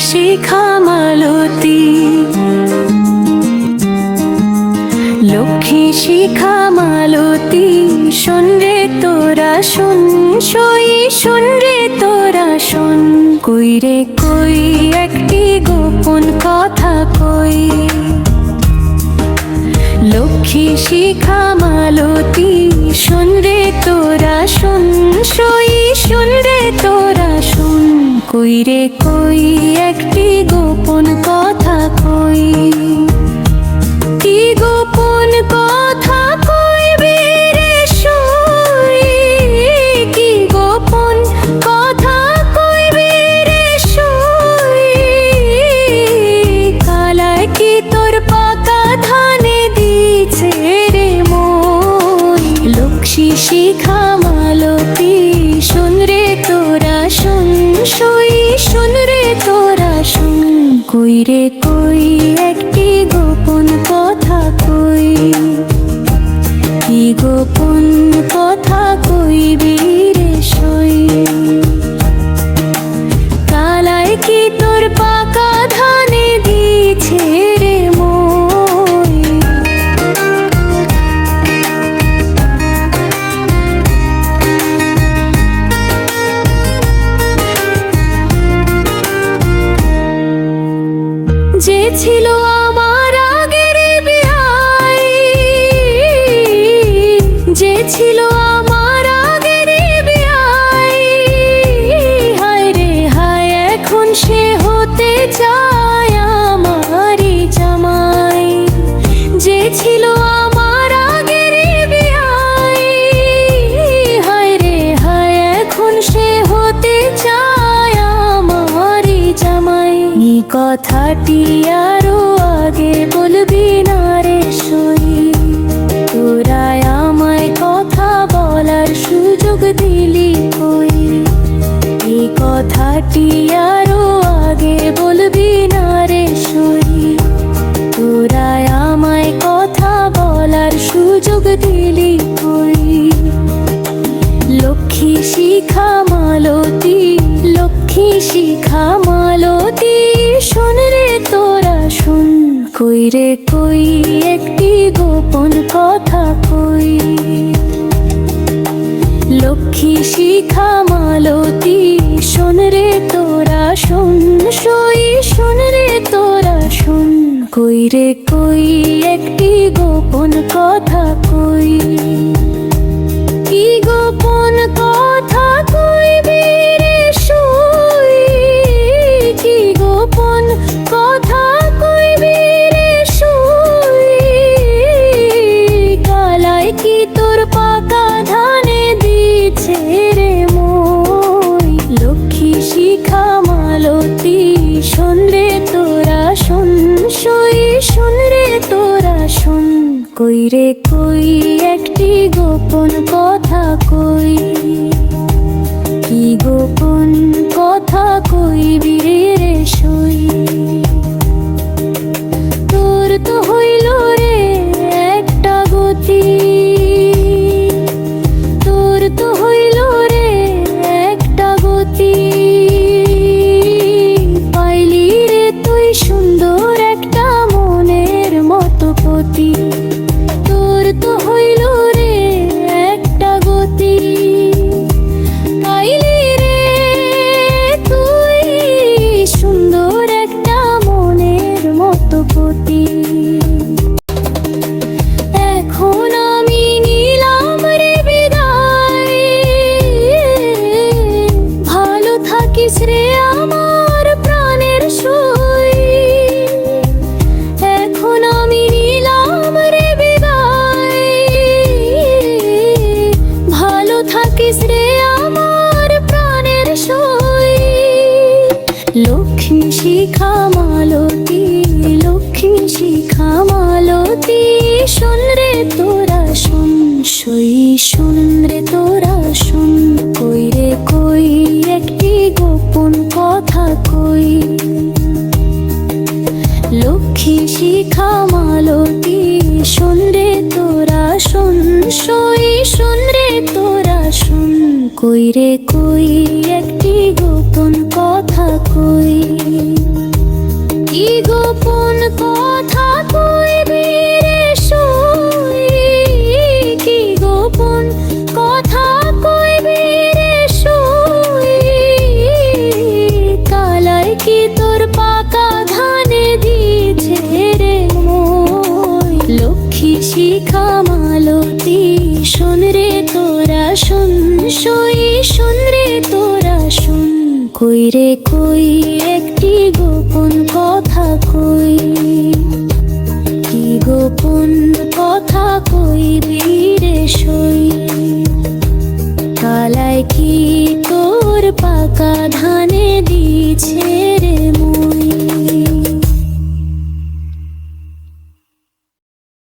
শিখা মালতী। লক্ষ্মী শিখা মালতী, শোন রে তোরা শোন, সই শোন রে তোরা শোন। কই রে, কই, একটি গোপন কথা কই। লক্ষ্মী শিখা মালতী, শোন রে তোরা শোন, সই শোন রে তোরা শোন কই রে কই একটি গোপন কথা কই। কই রে কই হতে চায় আমারই জামাই। যে ছিল আমার আগের বিয়াই। হায় রে হায়, এখন সে হতে চায় আমারই জামাই। কথাটি আরও আগে বলবি না রে সই। তোরা আমায় কথা বলার সুযোগ দিলি কই? এই কথাটি আরও দিলি কই লক্ষ্মী শিখা মালতী, লক্ষ্মী শিখা মালতী, শোন রে তোরা, শুন কই রে কই, একটি গোপন কথা কই। লক্ষ্মী শিখা মালতী, শোন রে তোরা, শোন সই, শোন রে কই রে কই একটি গোপন কথা কই। রে শিখা মালতী শোন রে তোরা, শোন, সই, শোন রে তোরা, শোন, কই রে, কই, একটি গোপন কথা কই। লক্ষ্মী শিখা মালতী, শোন রে তোরা, শোন, সই, শোন রে তোরা, শোন, কই রে, কই, একটি গোপন কথা কই। মালতী শোন রে তোরা, শোন, সই, শোন রে তোরা, শোন। কই রে, কই, একটি গোপন কথা কই? কি গোপন কথা কই বীরে সই? কালায় কি তোর পাকা